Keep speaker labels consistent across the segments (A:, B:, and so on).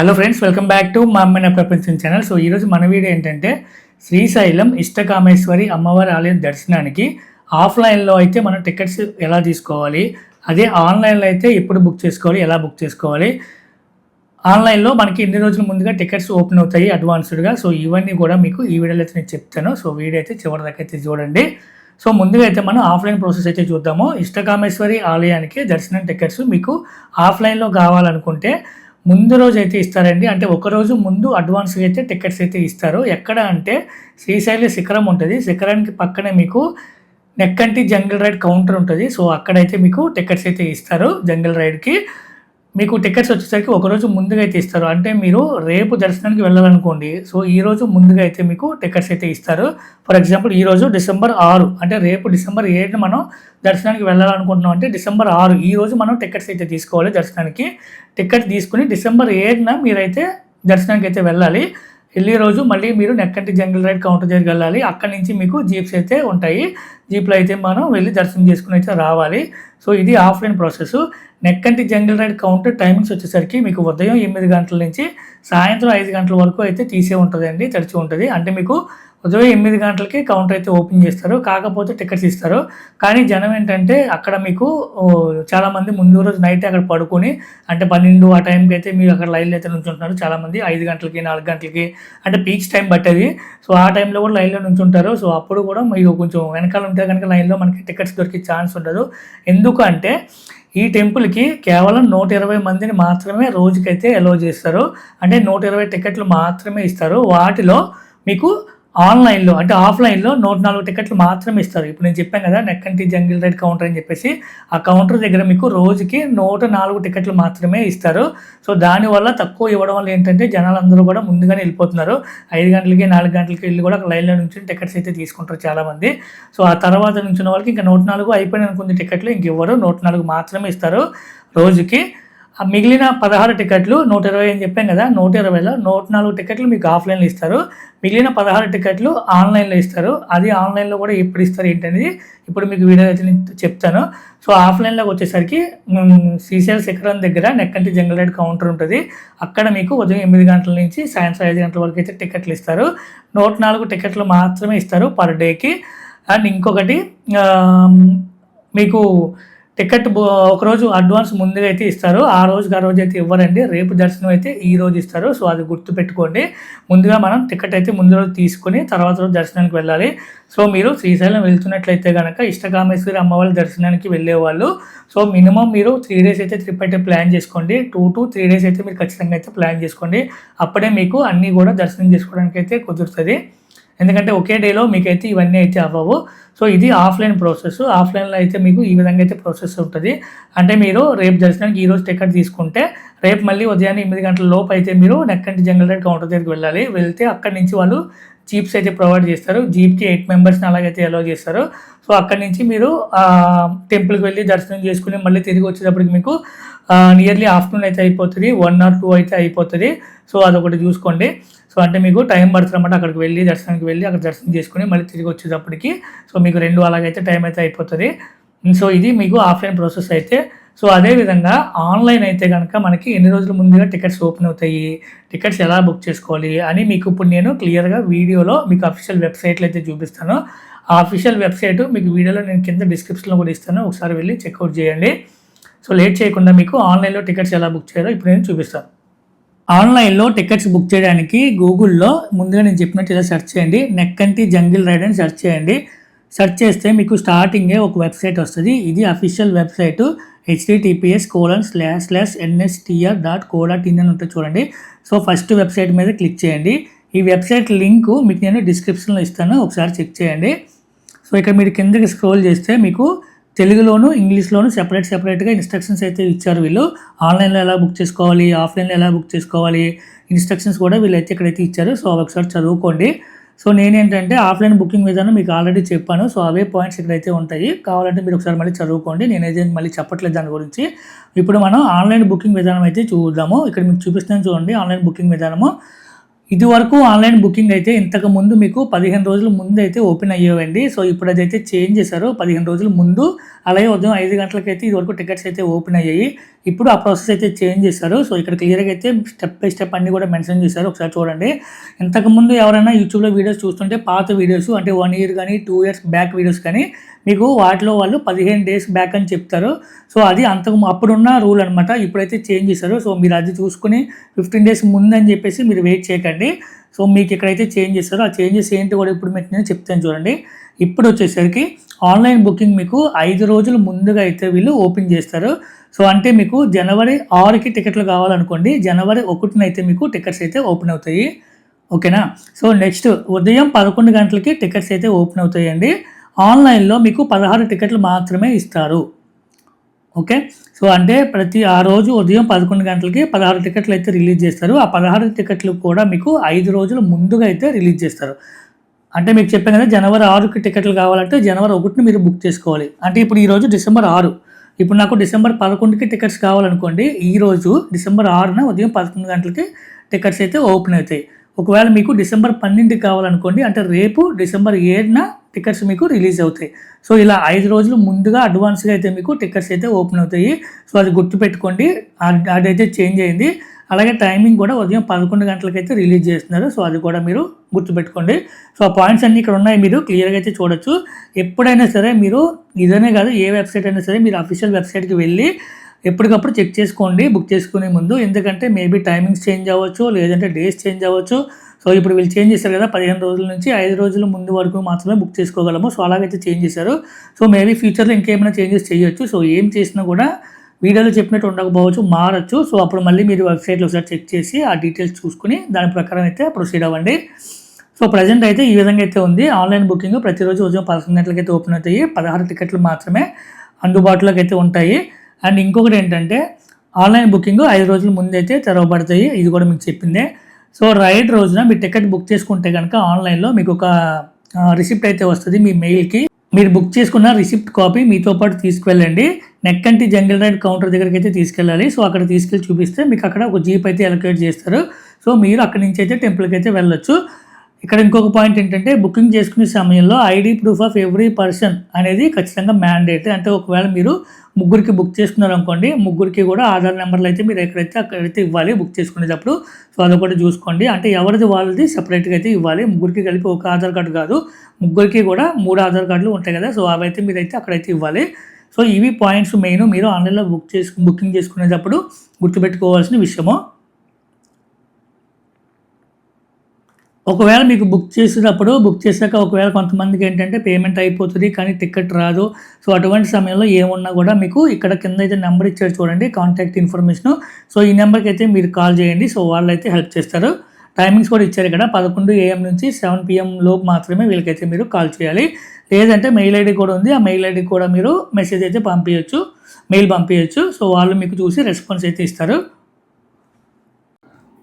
A: Hello friends welcome back to మా అమ్మైన ప్రపంచం ఛానల్ సో ఈరోజు మన వీడియో ఏంటంటే శ్రీశైలం ఇష్టకామేశ్వరి అమ్మవారి ఆలయం దర్శనానికి ఆఫ్లైన్లో అయితే మనం టికెట్స్ ఎలా తీసుకోవాలి అదే ఆన్లైన్లో అయితే ఎప్పుడు బుక్ చేసుకోవాలి ఎలా బుక్ చేసుకోవాలి ఆన్లైన్లో మనకి ఎన్ని రోజుల ముందుగా టికెట్స్ ఓపెన్ అవుతాయి అడ్వాన్స్డ్గా. సో ఇవన్నీ కూడా మీకు ఈ వీడియోలో అయితే నేను చెప్తాను. సో వీడియో అయితే చివరి దాకా అయితే చూడండి. సో ముందుగా అయితే మనం ఆఫ్లైన్ ప్రాసెస్ అయితే చూద్దాము. ఇష్టకామేశ్వరి ఆలయానికి దర్శనం టికెట్స్ మీకు ఆఫ్లైన్లో కావాలనుకుంటే ముందు రోజు అయితే ఇస్తారండి. అంటే ఒక రోజు ముందు అడ్వాన్స్గా అయితే టికెట్స్ అయితే ఇస్తారు. ఎక్కడ అంటే శ్రీశైలి శిఖరం ఉంటుంది. శిఖరానికి పక్కనే మీకు నెక్కంటి జంగిల్ రైడ్ కౌంటర్ ఉంటుంది. సో అక్కడైతే మీకు టికెట్స్ అయితే ఇస్తారు జంగిల్ రైడ్కి. మీకు టికెట్స్ వచ్చేసరికి ఒకరోజు ముందుగా అయితే ఇస్తారు. అంటే మీరు రేపు దర్శనానికి వెళ్ళాలనుకోండి సో ఈ రోజు ముందుగా అయితే మీకు టికెట్స్ అయితే ఇస్తారు. ఫర్ ఎగ్జాంపుల్ ఈ రోజు డిసెంబర్ ఆరు అంటే రేపు డిసెంబర్ ఏడున మనం దర్శనానికి వెళ్ళాలనుకుంటున్నాం అంటే డిసెంబర్ ఆరు ఈ రోజు మనం టికెట్స్ అయితే తీసుకోవాలి దర్శనానికి. టికెట్ తీసుకుని డిసెంబర్ ఏడున మీరైతే దర్శనానికి అయితే వెళ్ళాలి. వెళ్ళే రోజు మళ్ళీ మీరు నెక్కంటి జంగిల్ రైడ్ కౌంటర్ దగ్గరికి వెళ్ళాలి. అక్కడి నుంచి మీకు జీప్స్ అయితే ఉంటాయి. జీప్లో అయితే మనం వెళ్ళి దర్శనం చేసుకుని అయితే రావాలి. సో ఇది offline process. Nekkanti jungle ride counter timings వచ్చేసరికి మీకు ఉదయం ఎనిమిది గంటల నుంచి సాయంత్రం ఐదు గంటల వరకు అయితే తీసే ఉంటుందండి తెరిచి ఉంటుంది. అంటే మీకు ఉదయం ఎనిమిది గంటలకి కౌంటర్ అయితే ఓపెన్ చేస్తారు కాకపోతే టికెట్స్ ఇస్తారు. కానీ జనం ఏంటంటే అక్కడ మీకు చాలామంది ముందు రోజు నైట్ అక్కడ పడుకొని అంటే పన్నెండు ఆ టైంకి అయితే మీరు అక్కడ లైన్లో అయితే నుంచుంటున్నారు. చాలామంది ఐదు గంటలకి నాలుగు గంటలకి అంటే పీక్స్ టైం పట్టేది. సో ఆ టైంలో కూడా లైన్లో నుంచుంటారు. సో అప్పుడు కూడా మీరు కొంచెం వెనకాల ఉంటే కనుక లైన్లో మనకి టికెట్స్ దొరికే ఛాన్స్ ఉండదు. ఎందుకు అంటే ఈ టెంపుల్కి కేవలం నూట ఇరవై మందిని మాత్రమే రోజుకైతే అలో చేస్తారు. అంటే నూట ఇరవై టికెట్లు మాత్రమే ఇస్తారు. వాటిలో మీకు ఆన్లైన్లో అంటే ఆఫ్లైన్లో నూట నాలుగు టికెట్లు మాత్రమే ఇస్తారు. ఇప్పుడు నేను చెప్పాను కదా నెక్కంటి జంగిల్ రైడ్ కౌంటర్ అని చెప్పేసి ఆ కౌంటర్ దగ్గర మీకు రోజుకి నూట నాలుగు టికెట్లు మాత్రమే ఇస్తారు. సో దానివల్ల తక్కువ ఇవ్వడం వల్ల ఏంటంటే జనాలందరూ కూడా ముందుగానే వెళ్ళిపోతున్నారు. ఐదు గంటలకి నాలుగు గంటలకి వెళ్ళి కూడా లైన్లో నుంచి టికెట్స్ అయితే తీసుకుంటారు చాలామంది. సో ఆ తర్వాత నుంచి వాళ్ళకి ఇంకా నూట నాలుగు అయిపోయిన కొన్ని టికెట్లు ఇంక ఇవ్వరు. నూట నాలుగు మాత్రమే ఇస్తారు రోజుకి. ఆ మిగిలిన పదహారు టికెట్లు నూట ఇరవై అని చెప్పాం కదా నూట ఇరవైలో నూట నాలుగు టికెట్లు మీకు ఆఫ్లైన్లో ఇస్తారు. మిగిలిన పదహారు టికెట్లు ఆన్లైన్లో ఇస్తారు. అది ఆన్లైన్లో కూడా ఎప్పుడు ఇస్తారు ఏంటనేది ఇప్పుడు మీకు వీడియో అయితే నేను చెప్తాను. సో ఆఫ్లైన్లోకి వచ్చేసరికి సీసీఎల్ శిఖరం దగ్గర నెక్కంటి జంగల్ రైడ్ కౌంటర్ ఉంటుంది. అక్కడ మీకు ఉదయం ఎనిమిది గంటల నుంచి సాయంత్రం ఐదు గంటల వరకు అయితే టికెట్లు ఇస్తారు. నూట నాలుగు టికెట్లు మాత్రమే ఇస్తారు పర్ డేకి. అండ్ ఇంకొకటి మీకు టికెట్ ఒకరోజు అడ్వాన్స్ ముందుగా అయితే ఇస్తారు. ఆ రోజుకి ఆ రోజు అయితే ఇవ్వరండి. రేపు దర్శనం అయితే ఈ రోజు ఇస్తారు. సో అది గుర్తు పెట్టుకోండి. ముందుగా మనం టికెట్ అయితే ముందు రోజు తీసుకుని తర్వాత రోజు దర్శనానికి వెళ్ళాలి. సో మీరు శ్రీశైలం వెళ్తున్నట్లయితే కనుక ఇష్టకామేశ్వరి అమ్మవారి దర్శనానికి వెళ్ళేవాళ్ళు. సో మినిమం మీరు త్రీ డేస్ అయితే ట్రిప్ అయితే ప్లాన్ చేసుకోండి. టూ టు త్రీ డేస్ అయితే మీరు ఖచ్చితంగా అయితే ప్లాన్ చేసుకోండి. అప్పుడే మీకు అన్నీ కూడా దర్శనం చేసుకోవడానికి అయితే కుదురుతుంది. ఎందుకంటే ఒకే డేలో మీకైతే ఇవన్నీ అయితే అవ్వవు. సో ఇది ఆఫ్లైన్ ప్రాసెస్. ఆఫ్లైన్లో అయితే మీకు ఈ విధంగా అయితే ప్రాసెస్ ఉంటుంది. అంటే మీరు రేపు దర్శనానికి ఈరోజు టికెట్ తీసుకుంటే రేపు మళ్ళీ ఉదయాన్నే ఎనిమిది గంటల లోపు అయితే మీరు నెక్కంటి జంగల్ రైడ్ కౌంటర్ దగ్గరికి వెళ్ళాలి. వెళ్తే అక్కడి నుంచి వాళ్ళు జీప్స్ అయితే ప్రొవైడ్ చేస్తారు. జీప్కి ఎయిట్ మెంబర్స్ని అలాగైతే అలో చేస్తారు. సో అక్కడి నుంచి మీరు టెంపుల్కి వెళ్ళి దర్శనం చేసుకుని మళ్ళీ తిరిగి వచ్చేటప్పటికి మీకు నియర్లీ ఆఫ్టర్నూన్ అయితే అయిపోతుంది. వన్ ఆర్ టూ అయితే అయిపోతుంది. సో అదొకటి చూసుకోండి. సో అంటే మీకు టైం పడుతుందన్నమాట అక్కడికి వెళ్ళి దర్శనానికి వెళ్ళి అక్కడ దర్శనం చేసుకుని మళ్ళీ తిరిగి వచ్చేటప్పటికి. సో మీకు రెండు అలాగైతే టైం అయితే అయిపోతుంది. సో ఇది మీకు ఆఫ్లైన్ ప్రాసెస్ అయితే. సో అదేవిధంగా ఆన్లైన్ అయితే కనుక మనకి ఎన్ని రోజుల ముందుగా టికెట్స్ ఓపెన్ అవుతాయి టికెట్స్ ఎలా బుక్ చేసుకోవాలి అని మీకు ఇప్పుడు నేను క్లియర్గా వీడియోలో మీకు అఫీషియల్ వెబ్సైట్లో అయితే చూపిస్తాను. ఆ అఫీషియల్ వెబ్సైట్ మీకు వీడియోలో నేను కింద డిస్క్రిప్షన్లో కూడా ఇస్తాను. ఒకసారి వెళ్ళి చెక్అవుట్ చేయండి. సో లేట్ చేయకుండా మీకు ఆన్లైన్లో టికెట్స్ ఎలా బుక్ చేయాలో ఇప్పుడు నేను చూపిస్తాను. ఆన్లైన్లో టికెట్స్ బుక్ చేయడానికి గూగుల్లో ముందుగా నేను చెప్పినట్టు ఇలా సెర్చ్ చేయండి. నెక్కంటి జంగిల్ రైడ్ అని సెర్చ్ చేయండి. సెర్చ్ చేస్తే మీకు స్టార్టింగే ఒక వెబ్సైట్ వస్తుంది. ఇది official website HTTPS colon slash slash NSTR dot co dot in అని ఉంటుంది చూడండి. సో ఫస్ట్ వెబ్సైట్ మీద క్లిక్ చేయండి. ఈ వెబ్సైట్ లింక్ మీకు నేను డిస్క్రిప్షన్లో ఇస్తాను. ఒకసారి చెక్ చేయండి. సో ఇక్కడ మీరు కిందకి స్క్రోల్ చేస్తే మీకు తెలుగులోను ఇంగ్లీష్లోను సెపరేట్ సెపరేట్గా ఇన్స్ట్రక్షన్స్ అయితే ఇచ్చారు వీళ్ళు. ఆన్లైన్లో ఎలా బుక్ చేసుకోవాలి ఆఫ్లైన్లో ఎలా బుక్ చేసుకోవాలి ఇన్స్ట్రక్షన్స్ కూడా వీళ్ళైతే ఇక్కడైతే ఇచ్చారు. సో అవి ఒకసారి చదువుకోండి. సో నేనేంటంటే ఆఫ్లైన్ బుకింగ్ విధానం మీకు ఆల్రెడీ చెప్పాను. సో అవే పాయింట్స్ ఇక్కడైతే ఉంటాయి. కావాలంటే మీరు ఒకసారి మళ్ళీ చదువుకోండి. నేనైతే మళ్ళీ చెప్పట్లేదు దాని గురించి. ఇప్పుడు మనం ఆన్లైన్ బుకింగ్ విధానం అయితే చూద్దాము. ఇక్కడ మీకు చూపిస్తాను చూడండి ఆన్లైన్ బుకింగ్ విధానము. ఇది వరకు ఆన్లైన్ బుకింగ్ అయితే ఇంతకు ముందు మీకు పదిహేను రోజుల ముందు అయితే ఓపెన్ అయ్యేవండి. సో ఇప్పుడు అదైతే చేంజ్ చేశారు. పదిహేను రోజుల ముందు అలాగే ఉదయం ఐదు గంటలకైతే ఇది వరకు టికెట్స్ అయితే ఓపెన్ అయ్యాయి. ఇప్పుడు ఆ ప్రాసెస్ అయితే చేంజ్ చేశారు. సో ఇక్కడ క్లియర్గా అయితే స్టెప్ బై స్టెప్ అన్నీ కూడా మెన్షన్ చేశారు. ఒకసారి చూడండి. ఇంతకుముందు ఎవరైనా యూట్యూబ్లో వీడియోస్ చూస్తుంటే పాత వీడియోస్ అంటే వన్ ఇయర్ కానీ టూ ఇయర్స్ బ్యాక్ వీడియోస్ కానీ మీకు వాటిలో వాళ్ళు పదిహేను డేస్ బ్యాక్ అని చెప్తారు. సో అది అంతకు అప్పుడున్న రూల్ అనమాట ఇప్పుడైతే చేంజ్ చేశారు. సో మీరు అది చూసుకుని ఫిఫ్టీన్ డేస్ ముందని చెప్పేసి మీరు వెయిట్ చేయకండి. సో మీకు ఇక్కడైతే చేంజ్ చేస్తారు ఆ చేంజెస్ ఏంటి కూడా ఇప్పుడు మీకు నేను చెప్తాను చూడండి. ఇప్పుడు వచ్చేసరికి ఆన్లైన్ బుకింగ్ మీకు ఐదు రోజులు ముందుగా అయితే వీళ్ళు ఓపెన్ చేస్తారు. సో అంటే మీకు జనవరి ఆరుకి టికెట్లు కావాలనుకోండి జనవరి ఒకటిన అయితే మీకు టికెట్స్ అయితే ఓపెన్ అవుతాయి. ఓకేనా? సో నెక్స్ట్ ఉదయం పదకొండు గంటలకి టికెట్స్ అయితే ఓపెన్ అవుతాయండి. ఆన్లైన్లో మీకు పదహారు టికెట్లు మాత్రమే ఇస్తారు. ఓకే? సో అంటే ప్రతి ఆ రోజు ఉదయం పదకొండు గంటలకి పదహారు టికెట్లు అయితే రిలీజ్ చేస్తారు. ఆ పదహారు టికెట్లు కూడా మీకు ఐదు రోజులు ముందుగా అయితే రిలీజ్ చేస్తారు. అంటే మీకు చెప్పాను కదా జనవరి ఆరుకి టికెట్లు కావాలంటే జనవరి ఒకటిని మీరు బుక్ చేసుకోవాలి. అంటే ఇప్పుడు ఈరోజు డిసెంబర్ ఆరు. ఇప్పుడు నాకు డిసెంబర్ పదకొండుకి టికెట్స్ కావాలనుకోండి ఈరోజు డిసెంబర్ ఆరున ఉదయం పదకొండు గంటలకి టికెట్స్ అయితే ఓపెన్ అవుతాయి. ఒకవేళ మీకు డిసెంబర్ పన్నెండుకి కావాలనుకోండి అంటే రేపు డిసెంబర్ ఏడున టికెట్స్ మీకు రిలీజ్ అవుతాయి. సో ఇలా ఐదు రోజులు ముందుగా అడ్వాన్స్గా అయితే మీకు టికెట్స్ అయితే ఓపెన్ అవుతాయి. సో అది గుర్తుపెట్టుకోండి. అద్- అదైతే చేంజ్ అయింది. అలాగే టైమింగ్ కూడా ఉదయం పదకొండు గంటలకైతే రిలీజ్ చేస్తున్నారు. సో అది కూడా మీరు గుర్తుపెట్టుకోండి. సో ఆ పాయింట్స్ అన్నీ ఇక్కడ ఉన్నాయి. మీరు క్లియర్గా అయితే చూడొచ్చు. ఎప్పుడైనా సరే మీరు ఇదనే కాదు ఏ వెబ్సైట్ అయినా సరే మీరు అఫీషియల్ వెబ్సైట్కి వెళ్ళి ఎప్పటికప్పుడు చెక్ చేసుకోండి బుక్ చేసుకునే ముందు. ఎందుకంటే మేబీ టైమింగ్స్ చేంజ్ అవ్వచ్చు లేదంటే డేస్ చేంజ్ అవ్వచ్చు. సో ఇప్పుడు వీళ్ళు చేంజ్ చేశారు కదా పదిహేను రోజుల నుంచి ఐదు రోజుల ముందు వరకు మాత్రమే బుక్ చేసుకోగలము. సో అలాగైతే చేంజ్ చేశారు. సో మేబీ ఫ్యూచర్లో ఇంకేమైనా చేంజెస్ చేయొచ్చు. సో ఏం చేసినా కూడా వీడియోలో చెప్పినట్టు ఉండకపోవచ్చు మారచ్చు. సో అప్పుడు మళ్ళీ మీరు వెబ్సైట్లో ఒకసారి చెక్ చేసి ఆ డీటెయిల్స్ చూసుకుని దాని ప్రకారం అయితే ప్రొసీడ్ అవ్వండి. సో ప్రజెంట్ అయితే ఈ విధంగా అయితే ఉంది. ఆన్లైన్ బుకింగ్ ప్రతిరోజు ఉదయం పదకొండు గంటలకి అయితే ఓపెన్ అవుతాయి. పదహారు టికెట్లు మాత్రమే అందుబాటులోకి అయితే ఉంటాయి. అండ్ ఇంకొకటి ఏంటంటే ఆన్లైన్ బుకింగ్ ఐదు రోజుల ముందైతే తెరవబడతాయి. ఇది కూడా మీకు చెప్పిందే. సో రైడ్ రోజున మీ టికెట్ బుక్ చేసుకుంటే కనుక ఆన్లైన్లో మీకు ఒక రిసిప్ట్ అయితే వస్తుంది మీ మెయిల్కి. మీరు బుక్ చేసుకున్న రిసిప్ట్ కాపీ మీతో పాటు తీసుకువెళ్ళండి. నెక్కంటి జంగిల్ రైడ్ కౌంటర్ దగ్గరికి అయితే తీసుకెళ్ళాలి. సో అక్కడ తీసుకెళ్ళి చూపిస్తే మీకు అక్కడ ఒక జీప్ అయితే అలొకేట్ చేస్తారు. సో మీరు అక్కడి నుంచి అయితే టెంపుల్కి అయితే వెళ్ళొచ్చు. ఇక్కడ ఇంకొక పాయింట్ ఏంటంటే బుకింగ్ చేసుకునే సమయంలో ID proof of every person అనేది ఖచ్చితంగా మ్యాండేట్ అంటే ఒకవేళ మీరు ముగ్గురికి బుక్ చేసుకున్నారు అనుకోండి ముగ్గురికి కూడా ఆధార్ నెంబర్లు అయితే మీరు ఎక్కడైతే అక్కడైతే ఇవ్వాలి బుక్ చేసుకునేటప్పుడు. సో అదొకటి చూసుకోండి. అంటే ఎవరిది వాళ్ళది సపరేట్గా అయితే ఇవ్వాలి. ముగ్గురికి కలిపి ఒక ఆధార్ కార్డు కాదు. ముగ్గురికి కూడా మూడు ఆధార్ కార్డులు ఉంటాయి కదా. సో అవైతే మీరైతే అక్కడైతే ఇవ్వాలి. సో ఇవి పాయింట్స్ మెయిన్ మీరు ఆన్లైన్లో బుక్ చేసు బుకింగ్ చేసుకునేటప్పుడు గుర్తుపెట్టుకోవాల్సిన విషయము. ఒకవేళ మీకు బుక్ చేసినప్పుడు బుక్ చేశాక ఒకవేళ కొంతమందికి ఏంటంటే పేమెంట్ అయిపోతుంది కానీ టికెట్ రాదు. సో అటువంటి సమయంలో ఏమున్నా కూడా మీకు ఇక్కడ కింద అయితే నెంబర్ ఇచ్చారు చూడండి కాంటాక్ట్ ఇన్ఫర్మేషన్ సో ఈ నెంబర్కి అయితే మీరు కాల్ చేయండి. సో వాళ్ళు అయితే హెల్ప్ చేస్తారు. టైమింగ్స్ కూడా ఇచ్చారు ఇక్కడ. పదకొండు ఏఎం నుంచి సెవెన్ పిఎం లోపు మాత్రమే వీళ్ళకైతే మీరు కాల్ చేయాలి. లేదంటే మెయిల్ ఐడి కూడా ఉంది. ఆ మెయిల్ ఐడి కూడా మీరు మెసేజ్ అయితే పంపించవచ్చు మెయిల్ పంపించవచ్చు సో వాళ్ళు మీకు చూసి రెస్పాన్స్ అయితే ఇస్తారు.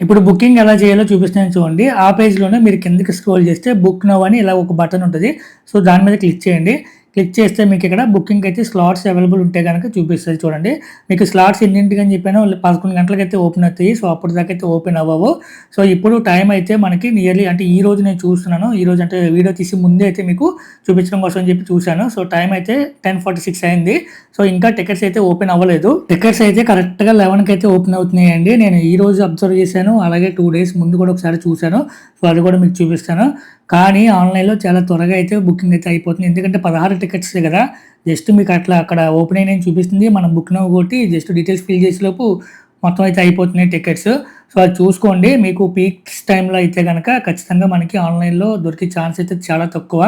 A: ఇప్పుడు బుకింగ్ ఎలా చేయాలో చూపిస్తాను చూడండి. ఆ పేజ్లోనే మీరు కిందకి స్క్రోల్ చేస్తే బుక్ నవ్ అని ఇలా ఒక బటన్ ఉంటుంది. సో దాని మీద క్లిక్ చేయండి. క్లిక్ చేస్తే మీకు ఇక్కడ బుకింగ్ అయితే స్లాట్స్ అవైలబుల్ ఉంటే కనుక చూపిస్తుంది చూడండి. మీకు స్లాట్స్ ఎన్నింటికి అని చెప్పాను పదకొండు గంటలకు అయితే ఓపెన్ అవుతాయి. సో అప్పటి దాకా అయితే ఓపెన్ అవ్వవు. సో ఇప్పుడు టైం అయితే మనకి నియర్లీ అంటే ఈ రోజు నేను చూస్తున్నాను. ఈ రోజు అంటే వీడియో తీసి ముందే అయితే మీకు చూపించడం కోసం అని చెప్పి చూశాను. సో టైం అయితే టెన్ ఫార్టీ సిక్స్ అయింది. సో ఇంకా టికెట్స్ అయితే ఓపెన్ అవ్వలేదు. టికెట్స్ అయితే కరెక్ట్గా లెవెన్కి అయితే ఓపెన్ అవుతున్నాయండి. నేను ఈ రోజు అబ్జర్వ్ చేశాను. అలాగే టూ డేస్ ముందు కూడా ఒకసారి చూశాను. సో అది కూడా మీకు చూపిస్తాను. కానీ ఆన్లైన్లో చాలా త్వరగా అయితే బుకింగ్ అయితే అయిపోతుంది. ఎందుకంటే పదహారు టికెట్స్ కదా. జస్ట్ మీకు అట్లా అక్కడ ఓపెన్ అయిన చూపిస్తుంది. మనం బుక్ నవ్వు కొట్టి జస్ట్ డీటెయిల్స్ ఫిల్ చేసేలోపు మొత్తం అయితే అయిపోతున్నాయి టికెట్స్. సో అది చూసుకోండి. మీకు పీక్స్ టైంలో అయితే కనుక ఖచ్చితంగా మనకి ఆన్లైన్లో దొరికే ఛాన్స్ అయితే చాలా తక్కువ.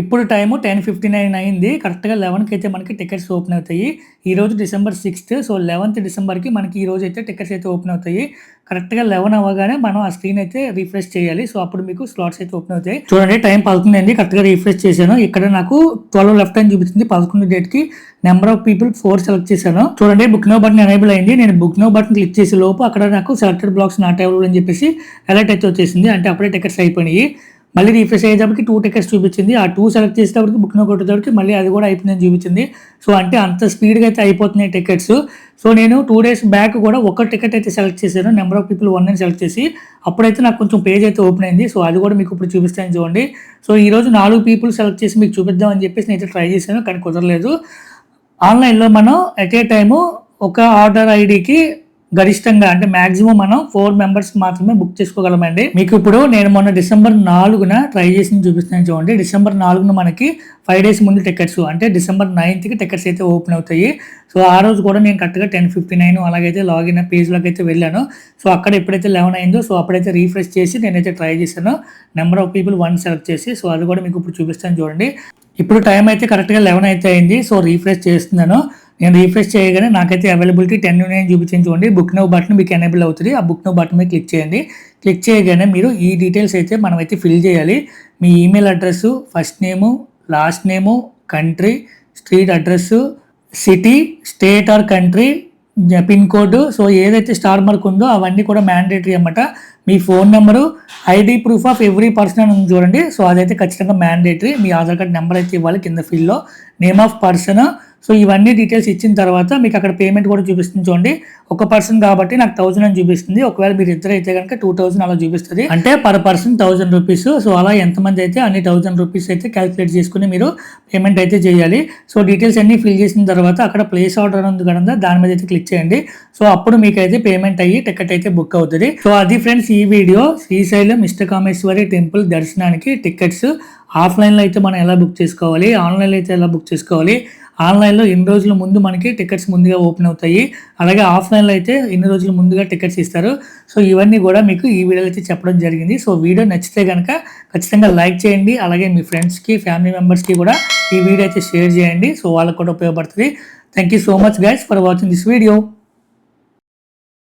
A: ఇప్పుడు టైము టెన్ ఫిఫ్టీ నైన్ అయింది. కరెక్ట్గా లెవెన్కి అయితే మనకి టికెట్స్ ఓపెన్ అవుతాయి. ఈ రోజు డిసెంబర్ సిక్స్త్ సో లెవెన్త్ డిసెంబర్కి మనకి ఈ రోజు అయితే టికెట్స్ అయితే ఓపెన్ అవుతాయి. కరెక్ట్గా లెవెన్ అవ్వగానే మనం ఆ స్క్రీన్ అయితే రిఫ్రెష్ చేయాలి. సో అప్పుడు మీకు స్లాట్స్ అయితే ఓపెన్ అవుతాయి. చూడండి టైం పదకొండు కరెక్ట్గా రిఫ్రెష్ చేశాను. ఇక్కడ నాకు ట్వెల్వ్ లెఫ్ట్ అని చూపిస్తుంది. పదకొండు డేట్కి number of people four select చేశాను. చూడండి బుక్ నో బటన్ ఎనేబుల్ అయింది. నేను బుక్ నో బటన్ క్లిక్ చేసే లోపు అక్కడ నాకు సెలెక్టెడ్ బ్లాక్స్ నాట్ అవైలబుల్ అని చెప్పేసి అలర్ట్ అయితే వచ్చేసింది. అంటే అప్పుడే టికెట్స్ అయిపోయినాయి. మళ్ళీ రీఫ్రెష్ అయ్యేటప్పటికి టూ టికెట్స్ చూపించింది. ఆ టూ సెలెక్ట్ చేసేటప్పటికి బుక్ నో కొట్టేటప్పటికి మళ్ళీ అది కూడా అయిపోయిందని చూపించింది. సో అంటే అంత స్పీడ్గా అయితే అయిపోతున్నాయి టికెట్స్ సో నేను టూ డేస్ బ్యాక్ కూడా ఒక టికెట్ అయితే సెలెక్ట్ చేశాను. నెంబర్ ఆఫ్ పీపుల్ వన్ అని సెలెక్ట్ చేసి అప్పుడైతే నాకు కొంచెం పేజ్ అయితే ఓపెన్ అయింది. సో అది కూడా మీకు ఇప్పుడు చూపిస్తాను చూడండి. సో ఈరోజు నాలుగు పీపుల్ సెలెక్ట్ చేసి మీకు చూపిద్దామని చెప్పేసి నేను ట్రై చేశాను కానీ కుదరలేదు. ఆన్లైన్లో మనం ఎట్ ఏ టైము ఒక ఆర్డర్ ఐడికి గరిష్టంగా అంటే మాక్సిమం మనం ఫోర్ మెంబర్స్ మాత్రమే బుక్ చేసుకోగలమండి. మీకు ఇప్పుడు నేను మొన్న డిసెంబర్ నాలుగున ట్రై చేసి చూపిస్తున్నాను చూడండి. డిసెంబర్ నాలుగున మనకి ఫైవ్ డేస్ ముందు టికెట్స్ అంటే డిసెంబర్ నైన్త్కి టికెట్స్ అయితే ఓపెన్ అవుతాయి. సో ఆ రోజు కూడా నేను కరెక్ట్గా టెన్ ఫిఫ్టీ నైన్ అలాగైతే లాగిన్ పేజ్లోకి అయితే వెళ్ళాను. సో అక్కడ ఎప్పుడైతే లెవెన్ అయిందో సో అప్పుడైతే రీఫ్రెష్ చేసి నేనైతే ట్రై చేశాను. Number of people one select చేసి సో అది కూడా మీకు ఇప్పుడు చూపిస్తాను చూడండి. ఇప్పుడు టైం అయితే కరెక్ట్గా లెవెన్ అయితే అయింది. సో రీఫ్రెష్ చేస్తున్నాను. నేను రీఫ్రెష్ చేయగానే నాకైతే అవైలబిలిటీ టెన్ నేను చూపించింది చూడండి బుక్ నో బటన్ మీకు ఎనేబుల్ అవుతుంది. ఆ బుక్ నో బటన్ మీద క్లిక్ చేయండి. క్లిక్ చేయగానే మీరు ఈ డీటెయిల్స్ అయితే మనమైతే ఫిల్ చేయాలి. మీ email address first name last name country street address city state or country pin code so ఏదైతే స్టార్ మార్క్ ఉందో అవన్నీ కూడా మ్యాండేటరీ అనమాట మీ phone number ID proof of every person అని చూడండి. సో అదైతే ఖచ్చితంగా మ్యాండేటరీ మీ ఆధార్ కార్డ్ నెంబర్ అయితే ఇవ్వాలి కింద ఫిల్లో నేమ్ ఆఫ్ పర్సన్ సో ఇవన్నీ డీటెయిల్స్ ఇచ్చిన తర్వాత మీకు అక్కడ పేమెంట్ కూడా చూపిస్తుంది చూడండి. ఒక పర్సన్ కాబట్టి నాకు థౌసండ్ అని చూపిస్తుంది. ఒకవేళ మీరు ఇద్దరు అయితే కనుక టూ థౌసండ్ అలా చూపిస్తుంది. అంటే per person thousand rupees so అలా ఎంతమంది అయితే అన్ని థౌసండ్ రూపీస్ అయితే క్యాలిక్యులేట్ చేసుకుని మీరు పేమెంట్ అయితే చేయాలి. సో డీటెయిల్స్ అన్ని ఫిల్ చేసిన తర్వాత అక్కడ ప్లేస్ ఆర్డర్ ఉంది కదా దాని మీద అయితే క్లిక్ చేయండి. సో అప్పుడు మీకు అయితే పేమెంట్ అయ్యి టికెట్ అయితే బుక్ అవుతుంది. సో అది ఫ్రెండ్స్ ఈ వీడియో శ్రీశైలం ఇష్టకామేశ్వరి టెంపుల్ దర్శనానికి టికెట్స్ ఆఫ్లైన్లో అయితే మనం ఎలా బుక్ చేసుకోవాలి? ఆన్లైన్లో అయితే ఎలా బుక్ చేసుకోవాలి? ఆన్లైన్లో ఎన్ని రోజుల ముందు మనకి టికెట్స్ ముందుగా ఓపెన్ అవుతాయి? అలాగే ఆఫ్లైన్లో అయితే ఎన్ని రోజుల ముందుగా టికెట్స్ ఇస్తారు? సో ఇవన్నీ కూడా మీకు ఈ వీడియోలో అయితే చెప్పడం జరిగింది. సో వీడియో నచ్చితే కనుక ఖచ్చితంగా లైక్ చేయండి. అలాగే మీ ఫ్రెండ్స్కి ఫ్యామిలీ మెంబర్స్కి కూడా ఈ వీడియో అయితే షేర్ చేయండి. సో వాళ్ళకు కూడా ఉపయోగపడుతుంది. Thank you so much guys for watching this video